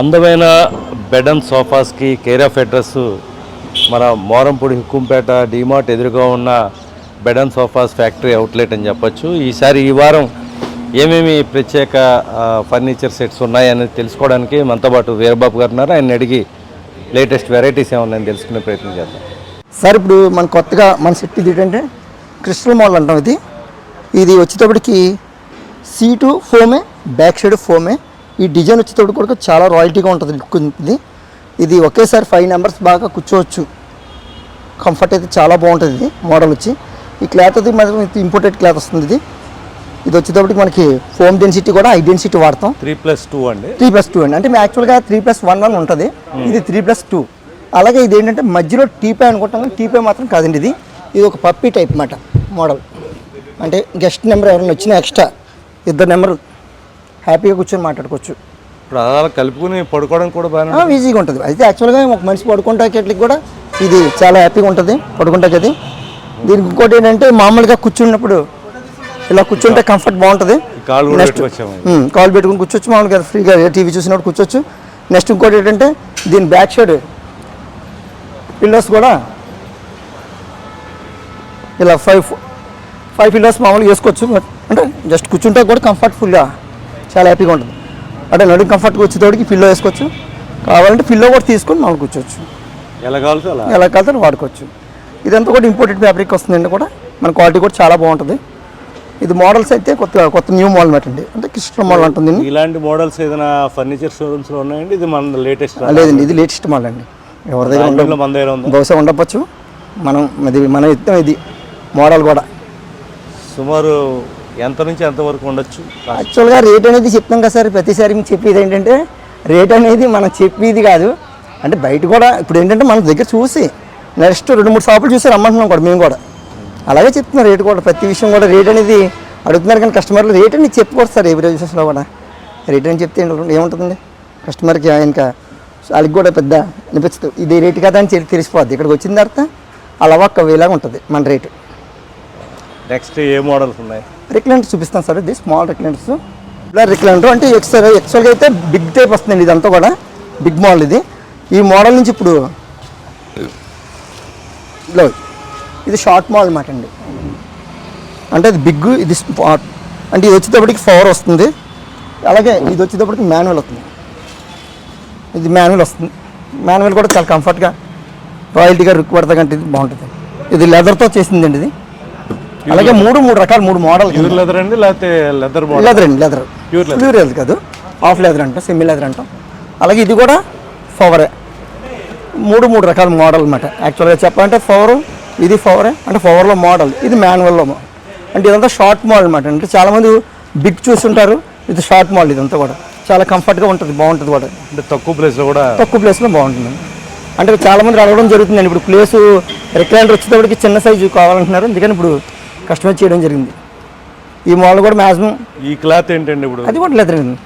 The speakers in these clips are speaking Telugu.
అందమైన బెడ్ అండ్ సోఫాస్కి కేర్ ఆఫ్ అడ్రస్ మన మోరంపూడి హుక్కుంపేట డిమార్ట్ ఎదురుగా ఉన్న bed and sofas factory outlet అని చెప్పొచ్చు. ఈసారి ఈ వారం ఏమేమి ప్రత్యేక ఫర్నిచర్ సెట్స్ ఉన్నాయని తెలుసుకోవడానికి మనతో పాటు వీరబాబు గారు ఉన్నారు. ఆయన అడిగి లేటెస్ట్ వెరైటీస్ ఏమన్నాయని తెలుసుకునే ప్రయత్నం చేద్దాం. సార్ ఇప్పుడు మన కొత్తగా మన సెట్ ఇది ఏంటంటే క్రిస్టల్ మోడల్ అంటాం ఇది. ఇది వచ్చేటప్పటికి సీటు ఫోమే బ్యాక్ సైడ్ ఫోమే ఈ డిజైన్ వచ్చేటప్పుడు కూడా చాలా రాయల్టీగా ఉంటుంది లుక్ ఉంటుంది ఇది ఒకేసారి ఫైవ్ నెంబర్స్ బాగా కూర్చోవచ్చు. కంఫర్ట్ అయితే చాలా బాగుంటుంది ఇది మోడల్ వచ్చి. ఈ క్లాత్ అది మాత్రం ఇంపోర్టెడ్ క్లాత్ వస్తుంది ఇది. ఇది వచ్చేటప్పటికి మనకి ఫోమ్ డెన్సిటీ కూడా హై డెన్సిటీ వాడతాం. త్రీ ప్లస్ టూ అండి. త్రీ ప్లస్ టూ అండి. అంటే యాక్చువల్గా త్రీ ప్లస్ వన్ వన్ ఉంటుంది. ఇది త్రీ ప్లస్ టూ అలాగే ఇది ఏంటంటే మధ్యలో టీపై అనుకుంటాం కానీ టీపై మాత్రం కాదండి ఇది. ఇది ఒక పప్పీ టైప్ మాట మోడల్ అంటే గెస్ట్ నెంబర్ ఎవరైనా వచ్చినా ఎక్స్ట్రా ఇద్దరు నెంబర్ హ్యాపీగా కూర్చొని మాట్లాడుకోవచ్చు. ఇప్పుడు అలా కలుపుకుని పడుకోవడానికి కూడా బాగానే ఆ, ఈజీగా ఉంటుంది. అయితే యాక్చువల్గా ఒక మనిషి పడుకుంటాకి కూడా ఇది చాలా హ్యాపీగా ఉంటుంది పడుకుంటాకి అది దీనికి ఇంకోటి ఏంటంటే మామూలుగా కూర్చున్నప్పుడు ఇలా కూర్చుంటే కంఫర్ట్ బాగుంటుంది. నెక్స్ట్ కాల్ పెట్టుకుని కూర్చోవచ్చు మామూలుగా ఫ్రీగా టీవీ చూసినప్పుడు కూర్చోవచ్చు. నెక్స్ట్ ఇంకోటి ఏంటంటే దీని బ్యాక్ సైడ్ పిల్లర్స్ కూడా ఇలా ఫైవ్ ఫైవ్ పిల్లర్స్ మామూలుగా వేసుకోవచ్చు. అంటే జస్ట్ కూర్చుంటే కూడా కంఫర్ట్ఫుల్గా చాలా హ్యాపీగా ఉంటుంది. అంటే నడుము కంఫర్ట్గా వచ్చేటోడికి పిల్లో వేసుకోవచ్చు. కావాలంటే పిల్లో కూడా తీసుకొని మామూలు కూర్చోవచ్చు. ఎలా కావాల్సి అలా? ఎలా కలితే వాడుకోవచ్చు. ఇదంతా కూడా ఇంపోర్టెడ్ ఫ్యాబ్రిక్ వస్తుందండి కూడా. మన క్వాలిటీ కూడా చాలా బాగుంటుంది. ఇది మోడల్స్ అయితే కొత్త కొత్త న్యూ మోడల్ మాట అండి అంటే కృష్ణ మోడల్ దీన్ని. ఇలాంటి మోడల్స్ ఏదైనా ఫర్నిచర్ షోరూమ్స్లో ఉన్నాయండి? ఇది మన లేటెస్ట్ లేదండి ఇది లేటెస్ట్ మోడల్ అండి. ఎవరి దగ్గర మన దగ్గర ఉందా? బహుశా ఉండకపోవచ్చు. మనం ఇది మనం ఇస్తాం ఇది మోడల్ కూడా. సుమారు ఎంత నుంచి ఎంత వరకు ఉండొచ్చు? యాక్చువల్గా రేట్ అనేది చెప్తాం కదా సార్ ప్రతిసారి మీకు చెప్పేది ఏంటంటే రేట్ అనేది మనం చెప్పేది కాదు. అంటే బయట కూడా ఇప్పుడు ఏంటంటే మన దగ్గర చూసి నెక్స్ట్ రెండు మూడు షాపులు చూసి రమ్మంటున్నాం కూడా మేము కూడా. అలాగే చెప్తున్నాం రేట్ కూడా ప్రతి విషయం కూడా రేట్ అనేది అడుగుతున్నారు కానీ కస్టమర్లు రేట్ అనేది చెప్పుకోరు సార్ ఏ విషయంలో కూడా. రేట్ అని చెప్తే ఏముంటుందండి? కస్టమర్కి ఇంకా వాళ్ళకి కూడా పెద్ద అనిపిస్తుంది. ఇది రేటు కదా అని చెప్పి తెలిసిపోద్ది. ఇక్కడికి వచ్చిన తర్వాత అలా ఒక్క వేలాగా ఉంటుంది మన రేటు. నెక్స్ట్ ఏ మోడల్స్ ఉన్నాయి? రిక్లెంట్ చూపిస్తాను సార్ ఇది స్మాల్ రిక్లెంట్స్ ఇలా రిక్లెంట్ అంటే ఎక్స్ఎల్ యాక్చువల్గా అయితే బిగ్ టైప్ వస్తుందండి ఇదంతా కూడా బిగ్ మోడల్ ఇది. ఈ మోడల్ నుంచి ఇప్పుడు ఇది షార్ట్ మోడల్ అనమాట అండి. అంటే ఇది బిగ్ ఇది స్పాట్ అంటే ఇది వచ్చేటప్పటికి పవర్ వస్తుంది. అలాగే ఇది వచ్చేటప్పటికి మాన్యువల్ వస్తుంది. ఇది మాన్యువల్ వస్తుంది. మాన్యువల్ కూడా చాలా కంఫర్ట్గా రాయల్టీగా రిక్వైర్డ్ కంటే ఇది బాగుంటుంది. ఇది లెదర్తో చేసిందండి ఇది. అలాగే మూడు మూడు రకాల మూడు మోడల్ ప్యూర్ లెదర్ అండి లేకపోతే లెదర్ లెదర్ అండి లెదర్ leather. ప్యూర్ లెదర్ కాదు. హాఫ్ లెదర్ అంటాం సెమీ లెదర్ అంటాం. అలాగే ఇది కూడా ఫవరే మూడు మూడు రకాల మోడల్ అనమాట యాక్చువల్గా చెప్పాలంటే ఫవర్ ఇది ఫవరే అంటే ఫవర్లో మోడల్ ఇది మాన్యువల్లో అంటే ఇదంతా షార్ట్ మోడల్ అనమాట అంటే చాలామంది బిగ్ చూస్తుంటారు ఇది షార్ట్ మోడల్ ఇదంతా కూడా. చాలా కంఫర్ట్గా ఉంటుంది బాగుంటుంది కూడా. అంటే తక్కువ ప్లేస్లో కూడా తక్కువ ప్లేస్లో బాగుంటుంది. అంటే చాలా మంది అడగడం జరుగుతుందండి ఇప్పుడు ప్లేస్ రిక్లైనర్ వచ్చేటప్పటికి చిన్న సైజు కావాలంటున్నారు. అందుకని ఇప్పుడు కస్టమైజ్ చేయడం జరిగింది. ఈ మోడల్ కూడా మ్యాక్సిమం ఈ క్లాత్ ఏంటండి ఇప్పుడు? అది కూడా లెదర్ అండి.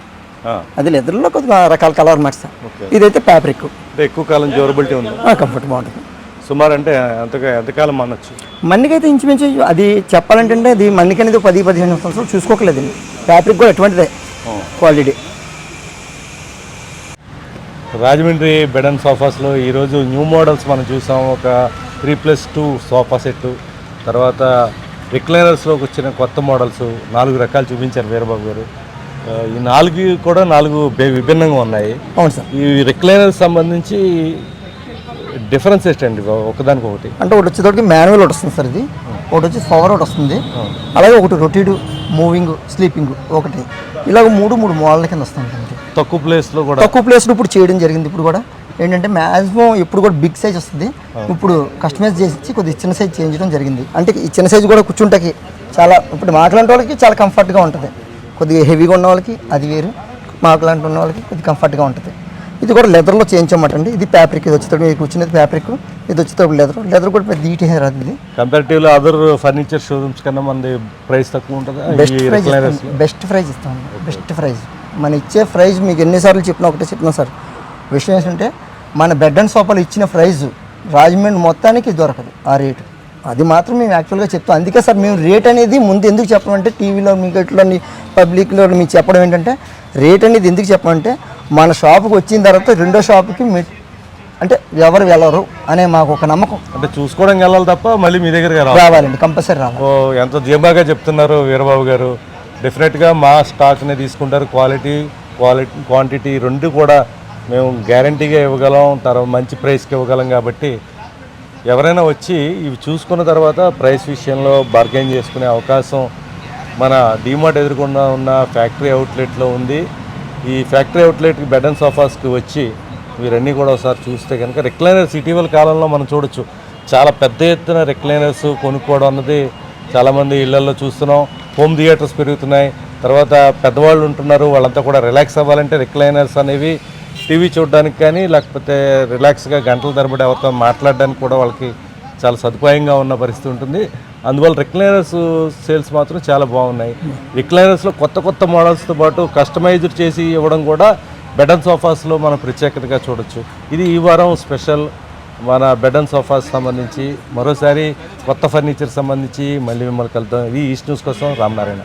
అది లెదర్లో కొద్దిగా రకాల కలర్ Okay. ఇదైతే ఫ్యాబ్రిక్. ఎక్కువ కాలం డ్యూరబిలిటీ ఉంది? కంఫర్ట్ బాగుంటుంది. సుమారు అంటే ఎంతగా ఎంతకాలం అనొచ్చు మన్నికైతే ఇంచుమించు అది చెప్పాలంటే అది మన్నిక అనేది పది పదిహేను సంవత్సరాలు చూసుకోకలేదండి. ఫ్యాబ్రిక్ కూడా ఎటువంటిదే? క్వాలిటీ. రాజమండ్రి బెడ్ అండ్ సోఫాస్లో ఈరోజు న్యూ మోడల్స్ మనం చూసాం. ఒక three plus two sofa set తర్వాత రిక్లైనర్స్లోకి వచ్చిన కొత్త మోడల్స్ నాలుగు రకాలు చూపించారు వీరబాబు గారు. ఈ నాలుగు కూడా నాలుగు విభిన్నంగా ఉన్నాయి. అవును సార్. ఈ రిక్లైనర్ సంబంధించి డిఫరెన్స్ ఏంటండి ఒకదానికి ఒకటి. అంటే ఒకటి వచ్చేటప్పటికి మాన్యువల్ ఒకటి వస్తుంది సార్ ఇది. ఒకటి వచ్చి పవర్ ఒకటి వస్తుంది. అలాగే ఒకటి రొటీడు మూవింగ్ స్లీపింగ్ ఒకటి. ఇలాగ మూడు మూడు మోడల్ కింద వస్తుంది తక్కువ ప్లేస్లో కూడా తక్కువ ప్లేస్లో ఇప్పుడు చేయడం జరిగింది ఇప్పుడు కూడా. ఏంటంటే మ్యాక్సిమం ఇప్పుడు కూడా బిగ్ సైజ్ వస్తుంది. ఇప్పుడు కస్టమైజ్ చేసి కొద్దిగా చిన్న సైజ్ చేయించడం జరిగింది. అంటే ఈ చిన్న సైజ్ కూడా కూర్చుంటకి చాలా ఇప్పుడు మాట్లాడే వాళ్ళకి చాలా కంఫర్ట్గా ఉంటుంది. కొద్దిగా హెవీగా ఉన్న వాళ్ళకి అది వేరు మాట్లాంటి ఉన్న వాళ్ళకి కొద్దిగా కంఫర్ట్గా ఉంటుంది. ఇది కూడా లెదర్లో చేయించమాట అండి. ఇది ఫ్యాబ్రిక్ ఇది వచ్చేటప్పుడు మీరు కూర్చునేది ఫ్యాబ్రిక్ ఇది వచ్చేటప్పుడు లెదర్. లెదర్ కూడా పెద్ద ఈటీ హెయిర్ అది కంపారిటివ్లీ అదర్ ఫర్నిచర్ షోరూమ్స్ కన్నా మనది ప్రైస్ తక్కువ ఉంటుందా. బెస్ట్ ప్రైజ్ బెస్ట్ ప్రైజ్ ఇస్తాం బెస్ట్ ప్రైజ్. మన ఇచ్చే ప్రైజ్ మీకు ఎన్నిసార్లు చెప్పినా ఒకటే చెప్పినా సార్. విషయం ఏంటంటే మన బెడ్ అండ్ సోఫాలు ఇచ్చిన ప్రైజ్ రాజమండ్రి మొత్తానికి దొరకదు ఆ రేటు. అది మాత్రం మేము యాక్చువల్గా చెప్తాం. అందుకే సార్ మేము రేట్ అనేది ముందు ఎందుకు చెప్పమంటే టీవీలో మీకు ఇట్లా పబ్లిక్లో మీకు చెప్పడం ఏంటంటే రేట్ అనేది ఎందుకు చెప్పమంటే మన షాపుకి వచ్చిన తర్వాత రెండో షాపుకి మీ అంటే ఎవరు వెళ్ళరు అనే మాకు ఒక నమ్మకం. అంటే చూసుకోవడానికి వెళ్ళాలి తప్ప మళ్ళీ మీ దగ్గరికి రావాలి. రావాలండి కంపల్సరీ రావాలి. ఎంత ధీమాగా చెప్తున్నారు వీరబాబు గారు. డెఫినెట్గా మా స్టాక్ని తీసుకుంటారు. క్వాలిటీ క్వాలిటీ క్వాంటిటీ రెండు కూడా మేము గ్యారంటీగా ఇవ్వగలం తర్వాత మంచి ప్రైస్కి ఇవ్వగలం కాబట్టి ఎవరైనా వచ్చి ఇవి చూసుకున్న తర్వాత ప్రైస్ విషయంలో బార్గెన్ చేసుకునే అవకాశం మన డీమార్ట్ ఎదుర్కొన్న ఉన్న ఫ్యాక్టరీ అవుట్లెట్లో ఉంది. ఈ ఫ్యాక్టరీ అవుట్లెట్కి బెడ్ అండ్ సోఫాస్కి వచ్చి వీరన్నీ కూడా ఒకసారి చూస్తే కనుక రిక్లైనర్స్ ఇటీవల కాలంలో మనం చూడొచ్చు. చాలా పెద్ద ఎత్తున రిక్లైనర్స్ కొనుక్కోవడం అన్నది చాలామంది ఇళ్ళలో చూస్తున్నాం. హోమ్ థియేటర్స్ పెరుగుతున్నాయి. తర్వాత పెద్దవాళ్ళు ఉంటున్నారు. వాళ్ళంతా కూడా రిలాక్స్ అవ్వాలంటే రిక్లైనర్స్ అనేవి టీవీ చూడడానికి కానీ లేకపోతే రిలాక్స్గా గంటల తరబడి ఎవరితో మాట్లాడడానికి కూడా వాళ్ళకి చాలా సదుపాయంగా ఉన్న పరిస్థితి ఉంటుంది. అందువల్ల రిక్లైనర్స్ సేల్స్ మాత్రం చాలా బాగున్నాయి. రిక్లైనర్స్లో కొత్త కొత్త మోడల్స్తో పాటు కస్టమైజ్డ్ చేసి ఇవ్వడం కూడా బెడ్ అండ్ సోఫాస్లో మనం ప్రత్యేకతగా చూడొచ్చు. ఇది ఈ వారం స్పెషల్ మన బెడ్ అండ్ సోఫాస్ సంబంధించి మరోసారి కొత్త ఫర్నిచర్ సంబంధించి మళ్ళీ మిమ్మల్ని కలుద్దాం. ఇది ఈస్ట్ న్యూస్ కోసం రామనారాయణ.